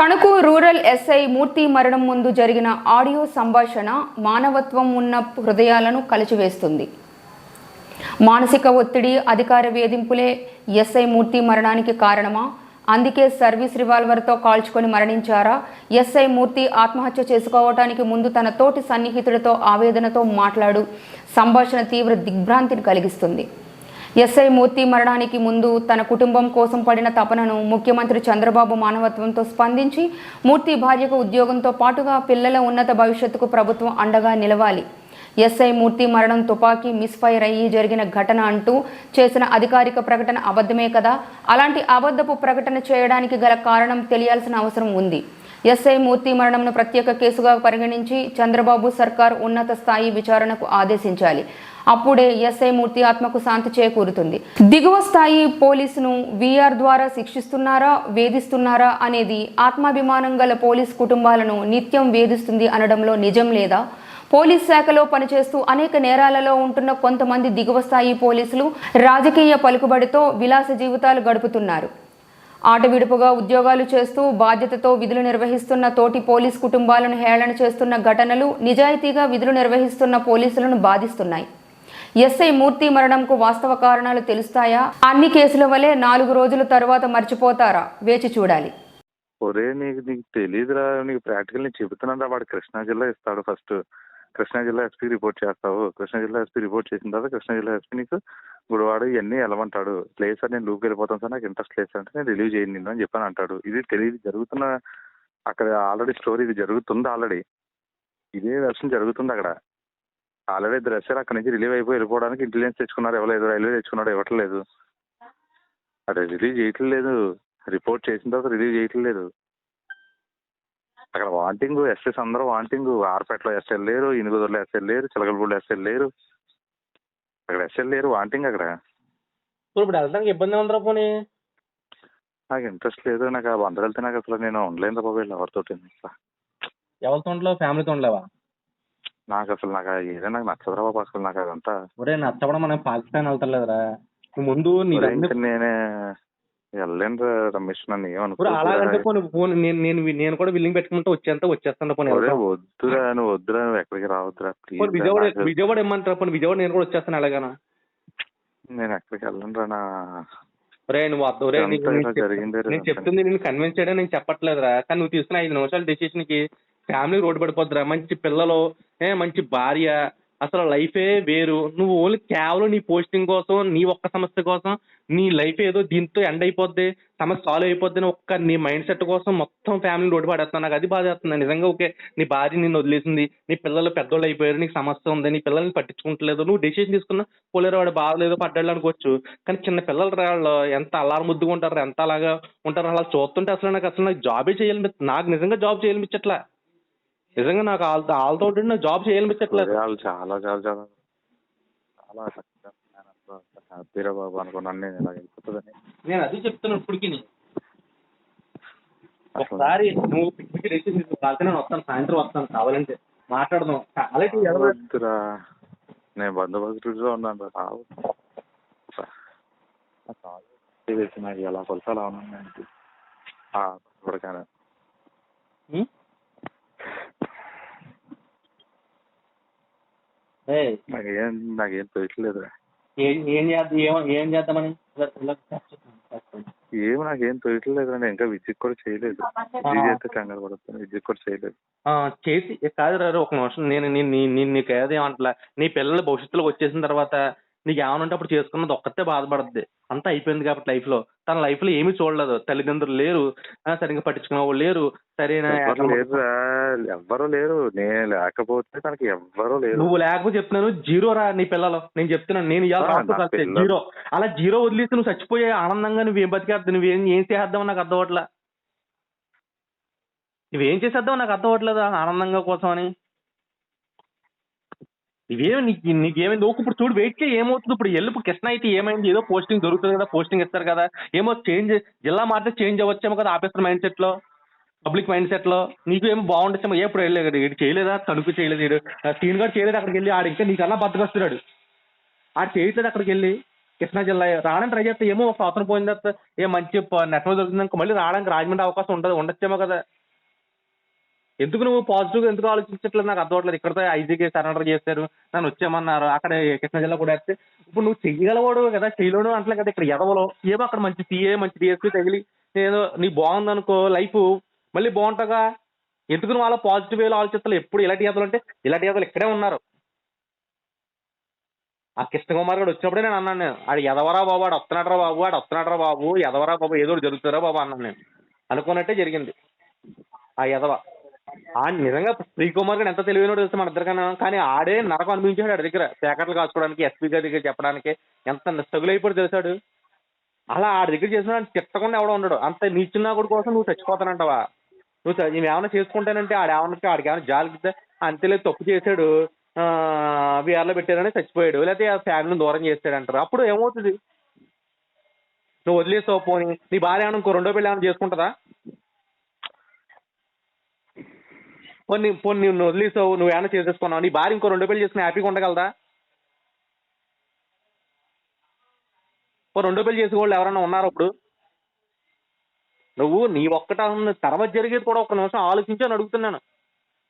Tanuku rural SI మూర్తి మరణం ముందు జరిగిన ఆడియో సంభాషణ మానవత్వం ఉన్న హృదయాలను కలిచివేస్తుంది. మానసిక ఒత్తిడి అధికార వేధింపులే ఎస్ఐ మూర్తి మరణానికి కారణమా? అందుకే సర్వీస్ రివాల్వర్తో కాల్చుకొని మరణించారా? ఎస్ఐ మూర్తి ఆత్మహత్య చేసుకోవటానికి ముందు తన తోటి సన్నిహితుడితో ఆవేదనతో మాట్లాడు. సంభాషణ తీవ్ర దిగ్భ్రాంతిని కలిగిస్తుంది. ఎస్ఐ మూర్తి మరణానికి ముందు తన కుటుంబం కోసం పడిన తపనను ముఖ్యమంత్రి చంద్రబాబు మానవత్వంతో స్పందించి మూర్తి భార్యకు ఉద్యోగంతో పాటుగా పిల్లల ఉన్నత భవిష్యత్తుకు ప్రభుత్వం అండగా నిలవాలి. ఎస్ఐ మూర్తి మరణం తుపాకీ మిస్ఫైర్ అయ్యి జరిగిన ఘటన అంటూ చేసిన అధికారిక ప్రకటన అబద్ధమే కదా? అలాంటి అబద్ధపు ప్రకటన చేయడానికి గల కారణం తెలియాల్సిన అవసరం ఉంది. ఎస్ఐ మూర్తి మరణంను ప్రత్యేక కేసుగా పరిగణించి చంద్రబాబు సర్కార్ ఉన్నత స్థాయి విచారణకు ఆదేశించాలి. అప్పుడే ఎస్ఐ మూర్తి ఆత్మకు శాంతి చేకూరుతుంది. దిగువ స్థాయి పోలీసును వీఆర్ ద్వారా శిక్షిస్తున్నారా వేధిస్తున్నారా అనేది ఆత్మాభిమానం గల పోలీస్ కుటుంబాలను నిత్యం వేధిస్తుంది అనడంలో నిజం లేదా? పోలీస్ శాఖలో పనిచేస్తూ అనేక నేరాలలో ఉంటున్న కొంతమంది దిగువ స్థాయి పోలీసులు రాజకీయ పలుకుబడితో విలాస జీవితాలు గడుపుతున్నారు. ఆటవిడుపుగా ఉద్యోగాలు చేస్తూ బాధ్యతతో విధులు నిర్వహిస్తున్న తోటి పోలీస్ కుటుంబాలను హేళన చేస్తున్న ఘటనలు నిజాయితీగా విధులు నిర్వహిస్తున్న పోలీసులను బాధిస్తున్నాయి. ఎస్ఐ మూర్తి మరణంకు వాస్తవ కారణాలు తెలుస్తాయా? అన్ని కేసుల వలె నాలుగు రోజుల తర్వాత మర్చిపోతారా? వేచి చూడాలి. ఒరే నీకు నీకు తెలియదురా నీకు ప్రాక్టికల్ నేను చెబుతున్నాను వాడు కృష్ణా జిల్లా ఇస్తాడు ఫస్ట్. కృష్ణా జిల్లా ఎస్పీ రిపోర్ట్ చేస్తావు. కృష్ణా జిల్లా ఎస్పీ రిపోర్ట్ చేసిన తర్వాత కృష్ణా జిల్లా ఎస్పీ నీకు గుడివాడు ఇవన్నీ వెళ్ళమంటాడు. లేదు సార్ నేను లూప్కి వెళ్ళిపోతాను సార్ నాకు ఇంట్రెస్ట్ లేదు సార్ అంటే నేను రిలీవ్ చేయండి నిన్ను అని చెప్పాను అంటాడు. ఇది తెలియదు జరుగుతున్న అక్కడ ఆల్రెడీ స్టోరీ ఇది జరుగుతుంది ఆల్రెడీ ఇదే వెర్షన్ జరుగుతుంది అక్కడ. ఆల్రెడీ ఇద్దరు ఎస్ఆర్ అక్కడ నుంచి రిలీవ్ అయిపోయి వెళ్ళిపోవడానికి ఇంటెలిజెన్స్ తెచ్చుకున్నారు ఇవ్వలేదు రైల్వే తెచ్చుకున్నాడు ఇవ్వట్లేదు. అదే రిలీవ్ చేయట్లేదు. రిపోర్ట్ చేసిన తర్వాత రిలీవ్ చేయట్లేదు. అక్కడ వాంటింగ్ ఎస్ఎస్ అందరూ వాంటింగ్ ఆర్పేటలో ఎస్ఎల్ లేరు ఇనుగుదూరులో ఎస్ఎల్ లేరు చిలకలపూడిలో ఎస్ఎల్ లేరు. అక్కడ ఎస్ఎల్ లేరు వాంటింగ్ అక్కడ. ఇప్పుడు వెళ్తానికి ఇబ్బంది ఉందిరా పోనీ? నాకు ఇంట్రెస్ట్ లేదు నాకు ఆ అందరు వెళ్తే నాకు అసలు నేను ఉండలేను బాబు వీళ్ళు ఎవరితోటి. ఎవరితో ఉండలేవు ఫ్యామిలీతో ఉండలేవా నాకు అసలు నాకు ఏదైనా నాకు నచ్చదురా బాబు అసలు నాకు అదంతా. ఒరే నచ్చబడం మనం పాకిస్తాన్ వెళ్తలేదురా. ముందు నేనే వెళ్ళలేను రా రమేష్ నన్ను ఇప్పుడు అలాగంటే ఏమనుకో పోనీ ఫోన్ నేను నేను నేను కూడా బిల్లింగ్ పెట్టుకుంటే వచ్చేంత వచ్చేస్తాను పోనీ. వద్దురా నువ్వు వద్దురా నువ్వు ఎక్కడికి రావద్దురా పోనీ ప్లీజ్ విజయవాడ విజయవాడ ఇమ్మంటారా పోనీ విజయవాడ నేను కూడా వచ్చేస్తాను అలాగనా నేను ఎక్కడికి వెళ్ళను రా నా నువ్వు అర్థం నీకు- నేను జరిగిందే రా. నేను ఇదంతా. చెప్తుంది నేను కన్విన్స్ చేయడం నేను చెప్పట్లేదురా. కానీ నువ్వు తీసుకున్న ఐదు నిమిషాల డెసిషన్కి ఫ్యామిలీ రోడ్డు పడిపోద్దిరా. మంచి పిల్లలు ఏ మంచి భార్య అసలు లైఫే వేరు. నువ్వు ఓన్లీ కేవలం నీ పోస్టింగ్ కోసం నీ ఒక్క సమస్య కోసం నీ లైఫ్ ఏదో దీంతో ఎండ్ అయిపోద్ది సమస్య సాల్వ్ అయిపోద్ది అని ఒక్క నీ మైండ్ సెట్ కోసం మొత్తం ఫ్యామిలీ రోడ్డు పడేస్తున్నావు నాకు అది బాధ చేస్తుంది నిజంగా ఓకే నీ భార్య నిన్ను వదిలేసింది నీ పిల్లలు పెద్దోళ్ళు అయిపోయారు నీకు సమస్య ఉంది నీ పిల్లల్ని పట్టించుకుంటలేదు నువ్వు డెసిషన్ తీసుకున్నా పోలేరు వాడు బాధలేదు పడ్డాడు అనుకోవచ్చు. కానీ చిన్న పిల్లలు రా వాళ్ళు ఎంత అల్లారు ముద్దుగా ఉంటారు ఎంత అలాగా ఉంటారు అలా చూస్తుంటే అసలు నాకు అసలు నాకు జాబే చేయాలి నాకు నిజంగా జాబ్ చేయాలనిపించట్లా. నిజంగా నాకు వాళ్ళతో వాళ్ళతో ఉంటే నాకు జాబ్ చేయాలనిపించట్లేదు. వాళ్ళు చాలా చాలా చాలా చాలా హ్యాపీరా బాబు అనుకున్నాను. నేను ఇలా వెళ్ళిపోతుందని నేను అది చెప్తున్నాను ఇప్పటికి ఒకసారి నువ్వు డెసిషన్ తీసుకో కాకపోతే నేను వస్తాను సాయంత్రం వస్తాను కావాలంటే మాట్లాడదాం. అలాంటి వద్దురా. నేను బందోబస్తులో ఉన్నాను రావు. నాకు ఎలా కొలత అలా ఉన్నాను నేను. ఇప్పటికైనా నాకేం నాకేం తోయట్లేదురా ఏం చేద్దాం ఏం ఏం చేద్దామని ఇలా- ఇలా చేస్తాను. ఏం నాకేం తోయట్లేదు నేను ఇంకా విద్యుత్ కూడా చేయలేదు. చేస్తే కంగారు పడుతుంది విద్యుత్ కూడా చేయలేదు. చేసి కాదు రా ఒక నిమిషం. నేను నేను నీ- నీ- నీకు ఏదో ఏమంటలే. నీ పిల్లలు భవిష్యత్తులోకి వచ్చేసిన తర్వాత నీకు ఏమైనా ఉంటే అప్పుడు చేసుకున్నది ఒక్కతే బాధపడుద్ది. అంతా అయిపోయింది కాబట్టి లైఫ్లో తన లైఫ్లో ఏమీ చూడలేదు. తల్లిదండ్రులు లేరు. సరిగ్గా పట్టించుకునే వాళ్ళు లేరు. సరైన ఎవ్వరు లేరు. నేను లేకపోతే తనకి ఎవ్వరు లేరు. నువ్వు లేకపోతే చెప్తున్నాను జీరో రా నీ పిల్లలు. నేను చెప్తున్నాను నేను ఇవాళ. జీరో. అలా జీరో వదిలేసి నువ్వు చచ్చిపోయే ఆనందంగా నువ్వేం బతికేద్దావు నువ్వేం ఏం చేసేద్దావు నాకు అర్థం అవట్లే నువ్వేం చేసేద్దావు నాకు అర్థం అవ్వట్లేదు ఆనందంగా కోసం అని ఇవేమి నీకు నీకేమైంది నువ్వు ఇప్పుడు చూడు వెయిట్ చేయి ఏమవుతుంది? ఇప్పుడు ఎల్లు ఇప్పుడు కృష్ణ అయితే ఏమైంది? ఏదో పోస్టింగ్ దొరుకుతుంది కదా పోస్టింగ్ ఇస్తారు కదా. ఏమో చేంజ్ జిల్లా మారితే చేంజ్ అవ్వచ్చేమో కదా ఆఫీసర్ మైండ్ సెట్లో పబ్లిక్ మైండ్ సెట్లో. నీకు ఏమో బాగుండొచ్చేమో? ఏ ఇప్పుడు వెళ్ళలేదు. ఇటు చేయలేదా? తణుకు చేయలేదు ఇడు సీన్ గారు చేయలేదు అక్కడికి వెళ్ళి ఆడు. ఇంకా నీకన్నా బద్దకొస్తున్నాడు ఆడు చేయట్లేదు అక్కడికి వెళ్ళి. కృష్ణా జిల్లా రావడానికి ట్రై చేస్తే ఏమో ఒక సంవత్సరం పోయిన తర్వాత ఏ మంచి నెట్వర్క్ దొరుకుతుంది మళ్ళీ రావడానికి రాజమండ్రి అవకాశం ఉండదు. ఉండొచ్చేమో కదా. ఎందుకు నువ్వు పాజిటివ్ ఎందుకు ఆలోచించట్లేదు? నాకు అర్థం అవట్లేదు. ఇక్కడతో ఐజీకి సరెండర్ చేశారు. నన్ను వచ్చామన్నారు అక్కడ కృష్ణా జిల్లా కూడా వేస్తే ఇప్పుడు నువ్వు చెయ్యగలవాడు కదా? చేయలేడు అంటలే కదా ఇక్కడ ఎదవలో? ఏమో అక్కడ మంచి సీఏ మంచి డిఎస్పీ తగిలి ఏదో నీ బాగుంది అనుకో లైఫ్ మళ్ళీ బాగుంటుందా? ఎందుకు నువ్వు అలా పాజిటివ్ వేలో ఆలోచిస్తావు ఎప్పుడు ఇలాంటి యాదలు అంటే ఇలాంటి యాదలు ఇక్కడే ఉన్నారు. ఆ కృష్ణ కుమార్ గారు వచ్చినప్పుడే నేను అన్నాను నేను ఆడు ఎదవరా బాబు ఆడు వస్తున్నాడరా బాబు ఆడు వస్తున్నాడరా బాబు ఎదవరా బాబు ఏదో జరుగుతారా బాబు అన్నాను నేను. అనుకున్నట్టే జరిగింది. ఆ ఎదవ ఆ నిజంగా శ్రీకుమార్ గారు ఎంత తెలివైనో తెలుసు మన ఇద్దరికన్నా? కానీ ఆడే నరకం అనిపించాడు ఆడి దగ్గర ప్యాకెట్లు కాసుకోవడానికి ఎస్పీ గారి దగ్గర చెప్పడానికి. ఎంత నిస్సగులైపోయి తెలిసాడు అలా ఆడి దగ్గర చేసిన చెప్పకుండా తిట్టకుండా ఎవడో ఉండడు. అంత నీచున్నా కూడా కోసం నువ్వు చచ్చిపోతానంటావా? నువ్వు నువ్వు ఏమైనా చేసుకుంటానంటే ఆడు ఏమన్నా ఆడికి ఏమైనా జాలిగితే అంతేలేదు తప్పు చేశాడు. బీఆర్లో పెట్టారని చచ్చిపోయాడు. లేకపోతే ఆ ఫ్యామిలీని దూరం చేస్తాడు అంటారు అప్పుడు ఏమవుతుంది? నువ్వు వదిలేసావు పోని. నీ భార్య ఏమైనా ఇంకో రెండో పెళ్ళి ఏమైనా చేసుకుంటుందా? పోనీ పోనీ నువ్వు వదిలేసావు నువ్వు ఏమైనా చేసేసుకున్నావు నీ భార్య ఇంకో రెండో పెళ్ళి చేసుకుని హ్యాపీగా ఉండగలదా? ఓ రెండో పెళ్ళి చేసుకోవాలి ఎవరైనా ఉన్నారు ఇప్పుడు? నువ్వు నీ ఒక్కట తర్వాత జరిగేది కూడా ఒక నిమిషం ఆలోచించి అని అడుగుతున్నాను.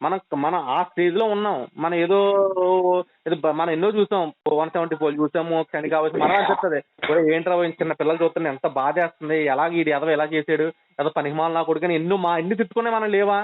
మన మన ఆ స్టేజ్లో ఉన్నాం. మనం ఏదో ఏదో మనం ఎన్నో చూసాం. వన్ సెవెంటీ ఫోర్ చూసాము చండి కావచ్చు మనం అనిపిస్తుంది. ఒరే ఏంట్రా చిన్న పిల్లలు చూస్తుంటే ఎంత బాధ వేస్తుంది ఎలా ఇది ఎదవ ఎలా చేసాడు ఏదో పనిహిమాల నా కొడుకుని ఎన్నో మా ఎన్ని తిట్టుకునే మనం లేవా?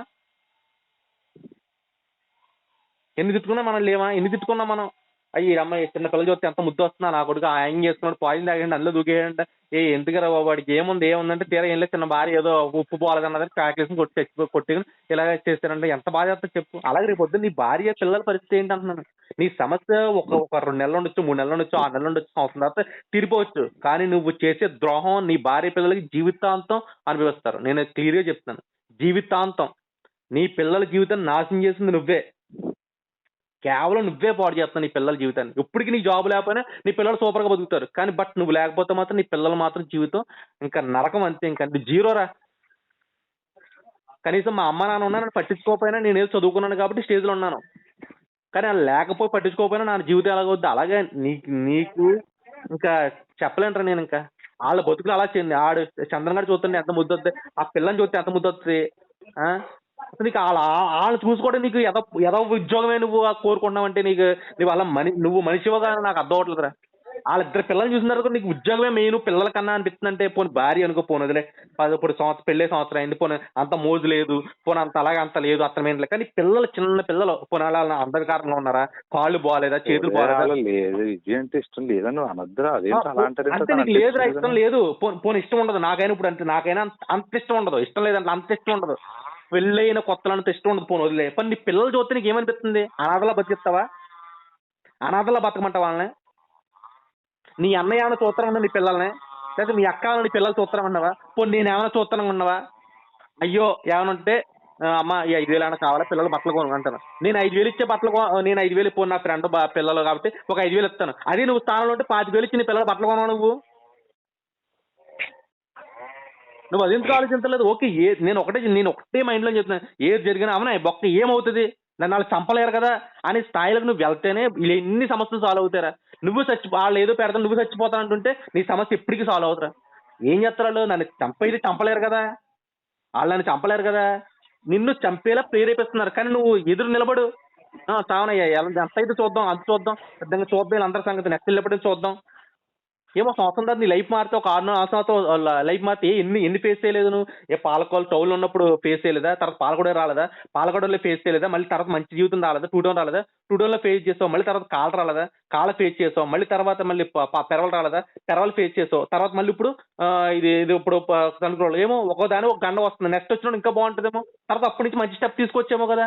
ఎన్ని తిట్టుకున్నా మనం లేవా? ఎన్ని తిట్టుకున్నా మనం అయ్యి అమ్మాయి చిన్న పిల్లలు చూస్తే ఎంత ముద్దు వస్తున్నా నా కొడుకు ఆయన చేసుకున్నాడు పాయిజన్ తాగండి అందులో దూకేయండి ఏ ఎందుకురా బాబు వాడికి ఏముంది ఏముందంటే తీరా ఏం లేదు చిన్న భార్య ఏదో ఉప్పు పోలేదన్నది కాకేసి కొట్టి చచ్చి కొట్టి ఇలాగ చేస్తారంటే ఎంత బాధ చేస్తా చెప్పు. అలాగే రేపు పొద్దున్న నీ భార్య పిల్లల పరిస్థితి ఏంటి అంటున్నాను నీ సమస్య ఒక ఒక రెండు నెలలు ఉండొచ్చు మూడు నెలలు ఉండొచ్చు ఆరు నెలలు ఉండొచ్చు సంవత్సరం తర్వాత తీరిపోవచ్చు. కానీ నువ్వు చేసే ద్రోహం నీ భార్య పిల్లలకి జీవితాంతం అనుభవిస్తారు. నేను క్లియర్గా చెప్తున్నాను. జీవితాంతం. నీ పిల్లల జీవితం నాశనం చేసింది నువ్వే. కేవలం నువ్వే పాడు చేస్తావు నీ పిల్లల జీవితాన్ని. ఇప్పటికి నీ జాబ్ లేకపోయినా నీ పిల్లలు సూపర్గా బతుకుతారు. కానీ బట్ నువ్వు లేకపోతే మాత్రం నీ పిల్లలు మాత్రం జీవితం ఇంకా నరకం అంతే ఇంకా. నువ్వు జీరోరా కనీసం మా అమ్మ నాన్న ఉన్నా నన్ను పట్టించుకోకపోయినా నేను ఏదో చదువుకున్నాను కాబట్టి స్టేజ్లో ఉన్నాను. కానీ అలా లేకపోయి పట్టించుకోకపోయినా నా జీవితం ఎలాగవుద్ది అలాగే నీకు నీకు ఇంకా చెప్పలేంటారా నేను ఇంకా. వాళ్ళ బతుకులు అలా చేయండి. ఆడు చంద్రన్ గారు చూస్తుంటే ఎంత ముద్దు వస్తుంది ఆ పిల్లని చూస్తే ఎంత ముద్దు వస్తుంది ఆ? నీకు వాళ్ళ వాళ్ళని చూసుకోవడం నీకు ఎద ఎద ఉద్యోగమే నువ్వు కోరుకున్నావంటే నీకు నువ్వు అలా మని నువ్వు మనిషివగా నాకు అర్థం అవట్లేదురా వాళ్ళిద్దరు పిల్లల్ని చూసిన తర్వాత నీకు ఉద్యోగమే మెయిన్ పిల్లల కన్నా అనిపిస్తుంది అంటే పోనీ భార్య అనుకో పోనీ వదిలే పదప్పుడు సంవత్సరం పెళ్ళే సంవత్సరం అయింది పోనీ అంత మోజు లేదు పోనీ అంత అలాగే అంత లేదు అర్థం లేదు కానీ పిల్లలు చిన్న పిల్లలు పోనీ అంధకారంగా ఉన్నారా? కాళ్ళు బాగాలేదా చేతులు బాగాలేదా లేదు విజయ్ అంటే ఇష్టం నువ్వు అనొద్దురా అంటే నీకు లేదురా ఇష్టం లేదు. పోనీ ఇష్టం ఉండదు. నాకైనా ఇప్పుడు అంతే నాకైనా అంత ఇష్టం ఉండదు. ఇష్టం లేదంటే అంత ఇష్టం ఉండదు. పెళ్ళైన కొత్తలో అంత ఇష్టం ఉండదు వదిలే. పని నీ పిల్లలు చూస్తే నీకు ఏమనిపిస్తుంది అనాథలా బతికిస్తావా? అనాథలా బతకమంటావా వాళ్ళని? నీ అన్నయ్య ఏమైనా చూస్తారా నీ పిల్లల్ని? లేదా మీ అక్క నీ పిల్లలు చూస్తారా ఉన్నావా పోనీ నేను ఏమైనా చూస్తాను ఉన్నావా అయ్యో ఏమైనా ఉంటే అమ్మ ఈ ఐదు వేలు ఏమైనా కావాలా? పిల్లలు బట్టలు కొనుక్కుంటాను నేను ఐదు వేలు ఇచ్చే బట్టలు నేను ఐదు వేలు పోను నా ఫ్రెండ్ పిల్లలు కాబట్టి ఒక ఐదు వేలు ఇస్తాను. అదే నువ్వు స్థానంలో ఉంటే పాతి వేలు ఇచ్చి నీ పిల్లలు బట్టలు కొనవా నువ్వు? నువ్వు అది ఎందుకు ఆలోచించలేదు? ఓకే ఏ నేను ఒకటే నేను ఒకటే మైండ్లో చెప్తున్నాను ఏది జరిగినా అవునా బొక్క ఏమవుతుంది? నన్ను వాళ్ళు చంపలేరు కదా? అనే స్థాయిలకు నువ్వు వెళ్తేనే ఎన్ని సమస్యలు సాల్వ్ అవుతారా? నువ్వు చచ్చి వాళ్ళు ఏదో పెడతాను నువ్వు చచ్చిపోతానంటుంటే నీ సమస్య ఎప్పటికీ సాల్వ్ అవుతారా? ఏం చేస్తారు నన్ను చంపేది చంపలేరు కదా? వాళ్ళు నన్ను చంపలేరు కదా? నిన్ను చంపేలా ప్రేరేపిస్తున్నారు. కానీ నువ్వు ఎదురు నిలబడు. సావనయ్యా ఎంత అయితే చూద్దాం అంత చూద్దాం. పెద్దగా చూద్దాం అందరి సంగతి నెక్స్ట్ వెళ్ళినప్పుడు చూద్దాం. ఏమో సంవత్సరం తర్వాత నీ లైఫ్ మారితే ఒక ఆరు నెలలు సంవత్సరం లైఫ్ మారితే ఎన్ని ఎన్ని ఫేస్ చేయలేదు నువ్వు ఏ పాలకోలు టౌన్లో ఉన్నప్పుడు ఫేస్ చేయలేదా? తర్వాత పాలకొడ రాలేదా? పాలకొడలో ఫేస్ చేయలేదా? మళ్ళీ తర్వాత మంచి జీవితం రాలేదా? టూ టౌన్ రాలేదా? టూ టౌన్లో ఫేస్ చేసావు మళ్ళీ తర్వాత కాల రాలేదా? కాల ఫేస్ చేసావు మళ్ళీ తర్వాత మళ్ళీ పెరవలు రాలేదా? పెరవలు ఫేస్ చేసావు తర్వాత మళ్ళీ ఇప్పుడు ఇది ఇది ఇప్పుడు కనుక్కోవాలి ఏమో ఒక దాని ఒక గండ వస్తుంది. నెక్స్ట్ వచ్చినప్పుడు ఇంకా బాగుంటుందేమో. తర్వాత అప్పటి నుంచి మంచి స్టెప్ తీసుకొచ్చేమో కదా.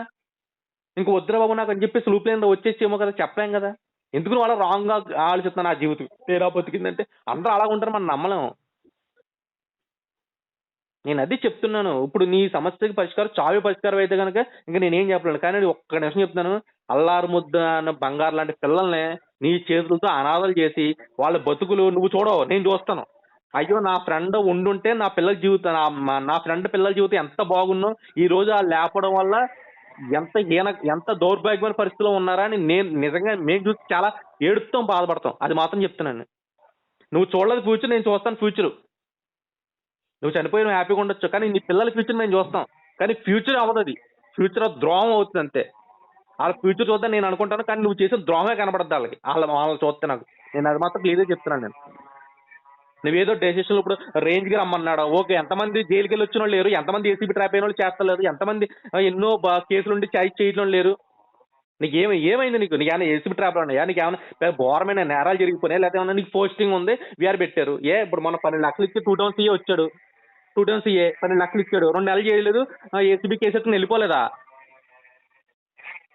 ఇంక వద్దురా బాబు నాకు అని చెప్పేసి లూప్ లైన్ వచ్చేసేమో కదా. చెప్పలేం కదా. ఎందుకు నువ్వు అలా రాంగ్గా ఆలోచిస్తున్నా నా జీవితం? తీరా బతికిందంటే అందరూ అలా ఉంటారు మనం నమ్మలేం నేను అది చెప్తున్నాను. ఇప్పుడు నీ సమస్యకి పరిష్కారం చావే పరిష్కారం అయితే కనుక ఇంకా నేనేం చెప్పలేను. కానీ ఒక్క నిమిషం చెప్తున్నాను. అల్లారు ముద్ద అన్న బంగారు లాంటి పిల్లల్ని నీ చేతులతో అనాథలు చేసి వాళ్ళ బతుకులు నువ్వు చూడవు. నేను చూస్తాను. అయ్యో నా ఫ్రెండ్ ఉండుంటే నా పిల్లల జీవితం నా- నా ఫ్రెండ్ పిల్లల జీవితం ఎంత బాగున్నో ఈ రోజు ఆ లేపడం వల్ల ఎంత హీన ఎంత దౌర్భాగ్యమైన పరిస్థితిలో ఉన్నారా అని నేను నిజంగా మేము చూసి చాలా ఏడుస్తాం బాధపడతాం. అది మాత్రం చెప్తున్నాను నువ్వు చూడలేదు ఫ్యూచర్ నేను చూస్తాను ఫ్యూచర్. నువ్వు చనిపోయి నువ్వు హ్యాపీగా ఉండొచ్చు కానీ నీ పిల్లల ఫ్యూచర్ నేను చూస్తాం. కానీ ఫ్యూచర్ అవ్వదు అది. ఫ్యూచర్ ద్రోహం అవుతుంది అంతే. వాళ్ళ ఫ్యూచర్ చూద్దాం నేను అనుకుంటాను కానీ నువ్వు చేసిన ద్రోహమే కనబడద్దు వాళ్ళకి. వాళ్ళ వాళ్ళని చూస్తే నాకు. నేను అది మాత్రం క్లియర్గా చెప్తున్నాను నేను. నువ్వేదో డెసిషన్ ఇప్పుడు రేంజ్కి రమ్మన్నాడు? ఓకే ఎంతమంది జైలుకి వెళ్ళి వచ్చిన వాళ్ళు లేరు? ఎంతమంది ఏసీబీ ట్రాప్ అయిన వాళ్ళు చేస్తలేరు? ఎంతమంది ఎన్నో బా- కేసులు ఉండి చాయ్ చేయడం లేరు? నీకు ఏమి ఏమైంది నీకు? నీకు ఏమైనా ఏసీబీ ట్రాప్ ఉన్నాయా? నీకు ఏమైనా ఘోరమైన నేరాలు జరిగిపోయినాయి? లేకపోతే ఏమైనా నీకు పోస్టింగ్ ఉంది? వీఆర్ పెట్టారు. ఏ ఇప్పుడు మన పన్నెండు లక్షలు ఇచ్చి టూ టౌన్ సీఏ వచ్చాడు. టూ టౌన్ సీఏ పన్నెండు లక్షలు ఇచ్చాడు. రెండు నెలలు చేయలేదు. ఏసీబీ కేసు ఎత్తుకుని వెళ్ళిపోలేదా?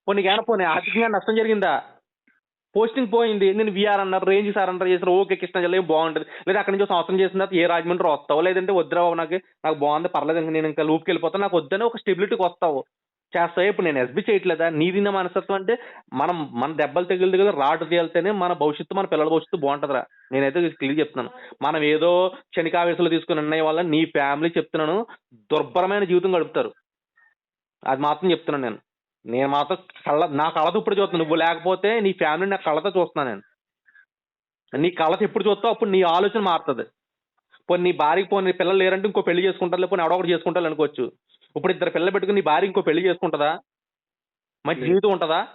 పోనీ ఏమైనా పోనీ ఆర్థికంగా నష్టం జరిగిందా? పోస్టింగ్ పోయింది నేను విఆర్ అన్నారు రేంజ్ సార్ అన్నారు చేసిన ఓకే కృష్ణ జిల్లా బాగుంటుంది. లేదా అక్కడి నుంచి సంవత్సరం చేసిన తర్వాత ఏ రాజమండ్రి వస్తావు? లేదంటే వద్దురావు నాకు నాకు బాగుంది పర్లేదు ఇంకా నేను ఇంకా లూప్కి వెళ్ళిపోతాను నాకు వద్దని ఒక స్టెబిలిటీకి వస్తావు. చేస్తావు ఇప్పుడు నేను ఎస్బీ చేయట్లేదా? నీదిన మనస్తత్వం అంటే మనం మన దెబ్బలు తగిలి కదా రాటు తేలితేనే మన భవిష్యత్తు మన పిల్లల భవిష్యత్తు బాగుంటుందిరా. నేనైతే క్లియర్ చెప్తున్నాను. మనం ఏదో క్షణికావేశాలు తీసుకుని నిర్ణయం వల్ల నీ ఫ్యామిలీ చెప్తున్నాను దుర్భరమైన జీవితం గడుపుతారు. అది మాత్రం చెప్తున్నాను నేను. నేను మాత్రం కళ్ళ నా కళ్ళతో ఇప్పుడు చూస్తున్నాను నువ్వు లేకపోతే నీ ఫ్యామిలీ నా కళ్ళతో చూస్తున్నాను నేను. నీ కళ్ళతో ఎప్పుడు చూస్తావు అప్పుడు నీ ఆలోచన మారుతుంది. పోనీ నీ భార్యకి పోనీ నీ పిల్లలు లేరంటే ఇంకో పెళ్ళి చేసుకుంటారు పోనీ ఎవడో ఒకటి చేసుకుంటారు అనుకోవచ్చు. ఇప్పుడు ఇద్దరు పిల్లలు పెట్టుకుని నీ భార్య ఇంకో పెళ్ళి చేసుకుంటుందా? మంచి జీవితం ఉంటుందా?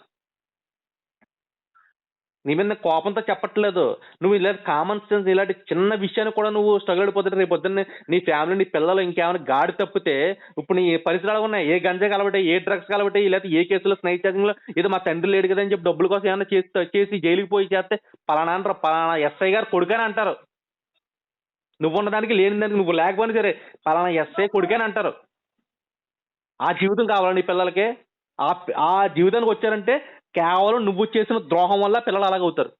నీ మీద కోపంతో చెప్పట్లేదు. నువ్వు ఇలాంటి కామన్ సెన్స్ ఇలాంటి చిన్న విషయాన్ని కూడా నువ్వు స్ట్రగుల్ అయిపోతుంటే రేపు పొద్దున్నే నీ ఫ్యామిలీ నీ పిల్లలు ఇంకేమైనా గాడి తప్పితే ఇప్పుడు నీ పరిసరాలు ఉన్నాయి? ఏ గంజా కలబట్టి ఏ డ్రగ్స్ కలవటే లేకపోతే ఏ కేసులో స్నేహ చార్జింగ్ ఏదో మా తండ్రి లేడు కదా అని చెప్పి డబ్బుల కోసం ఏమైనా చేస్తే చేసి జైలుకి పోయి చేస్తే పలానా అంటారు పలానా ఎస్ఐ గారు కొడుకని అంటారు. నువ్వు ఉన్నదానికి లేని దానికి నువ్వు లేకపోయినా సరే పలానా ఎస్ఐ కొడుకని అంటారు. ఆ జీవితం కావాలా నీ పిల్లలకి? ఆ ఆ జీవితానికి వచ్చారంటే కేవలం నువ్వు చేసిన ద్రోహం వల్ల పిల్లలు అలాగవుతారు.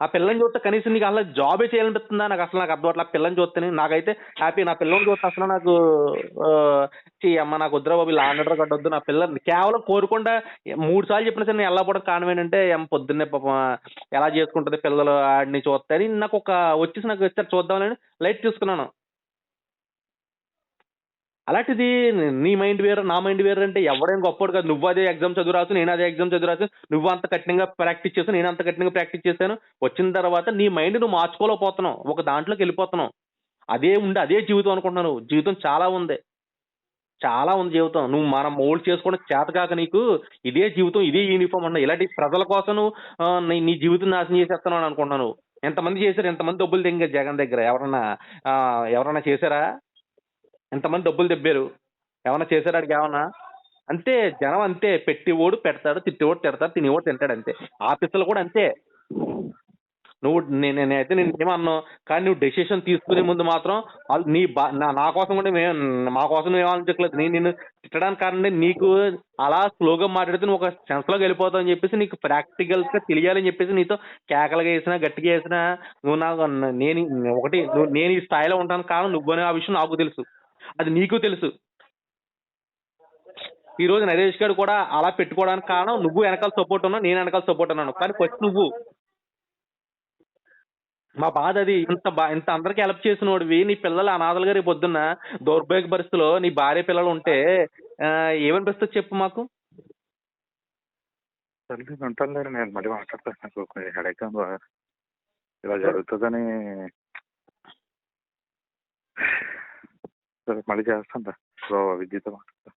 ఆ పిల్లని చూస్తే కనీసం నీకు అసలు జాబే చేయాలనిపిస్తుందా? నాకు అసలు నాకు అర్థం అట్లా పిల్లని చూస్తే నాకైతే హ్యాపీ. నా పిల్లని చూస్తే అసలు నాకు అమ్మ నాకు వద్దురా బాబు ఇలా ఆర్డర్ కట్టొద్దు. నా పిల్లల్ని కేవలం కోరుకుండా మూడు సార్లు చెప్పిన సరే నేను వెళ్ళకపోవడం కారణం ఏంటంటే ఏం పొద్దున్నే పాపం ఎలా చేసుకుంటుంది పిల్లలు ఆడిని చూస్తే అని నాకు ఒక వచ్చేసి నాకు వచ్చారు చూద్దామని లైట్ తీసుకున్నాను. అలాంటిది నీ మైండ్ వేరు నా మైండ్ వేరు అంటే ఎవడేం గొప్పడు కాదు. నువ్వు అదే ఎగ్జామ్ చదువురాసు నేను అదే ఎగ్జామ్ చదువురాసు నువ్వు అంత కఠినంగా ప్రాక్టీస్ చేసావు నేను అంత కఠినంగా ప్రాక్టీస్ చేశాను. వచ్చిన తర్వాత నీ మైండ్ నువ్వు మార్చుకోలేకపోతున్నావు. ఒక దాంట్లోకి వెళ్ళిపోతున్నావు. అదే ఉండి అదే జీవితం అనుకుంటున్నాను. నువ్వు జీవితం చాలా ఉంది. చాలా ఉంది జీవితం. నువ్వు మనం మోల్డ్ చేసుకోవడం చేత కాక నీకు ఇదే జీవితం ఇదే యూనిఫామ్ అన్న ఇలాంటి ప్రజల కోసం నువ్వు నీ జీవితం నాశనం చేసేస్తున్నావు అని అనుకుంటున్నావు ఎంతమంది చేశారు? ఎంతమంది డబ్బులు తెంగారు జగన్ దగ్గర? ఎవరన్నా ఎవరన్నా చేశారా? ఇంతమంది డబ్బులు దెబ్బారు. ఏమన్నా చేశారు అడిగి ఏమన్నా? అంతే జనం అంతే. పెట్టివాడు పెడతాడు తిట్టేవాడు తిడతాడు తినేవాడు తింటాడు అంతే. ఆఫీసులు కూడా అంతే. నువ్వు నేనైతే నేను ఏమన్నావు కానీ నువ్వు డెసిషన్ తీసుకునే ముందు మాత్రం వాళ్ళు నీ బా నా కోసం కూడా మేము మా కోసం నువ్వు ఏమాలోచించలేదు నేను నిన్ను తిట్టడానికి కారణం నీకు అలా స్లోగా మాట్లాడితే నువ్వు ఒక సెన్స్లోకి వెళ్ళిపోతావు అని చెప్పేసి నీకు ప్రాక్టికల్గా తెలియాలని చెప్పేసి నీతో కేకలుగా వేసినా గట్టిగా వేసినా నువ్వు నాకు నేను ఒకటి నువ్వు నేను ఈ స్థాయిలో ఉంటాను కారణం నువ్వనే ఆ విషయం నాకు తెలుసు. అది నీకు తెలుసు. ఈ రోజు నరేష్ గారు కూడా అలా పెట్టుకోవడానికి కారణం నువ్వు వెనకాల సపోర్ట్ ఉన్నావు నేను వెనకాల సపోర్ట్ ఉన్నాను. కానీ ఫస్ట్ నువ్వు. మా బాధ అది ఇంత బా ఇంత అందరికి హెల్ప్ చేసినోడివి నీ పిల్లలు అనాథలుగా రేపు పొద్దున్న దౌర్భాగ్య పరిస్థితిలో నీ భార్య పిల్లలు ఉంటే ఏమనిపిస్తుంది చెప్పు మాకు? సరే నేను? మళ్ళీ మాట్లాడతాను నాకు హెడేక్ ఇలా జరుగుతుందని. సరే మళ్ళీ చేస్తాను రా విద్యతో మాట్లాడతా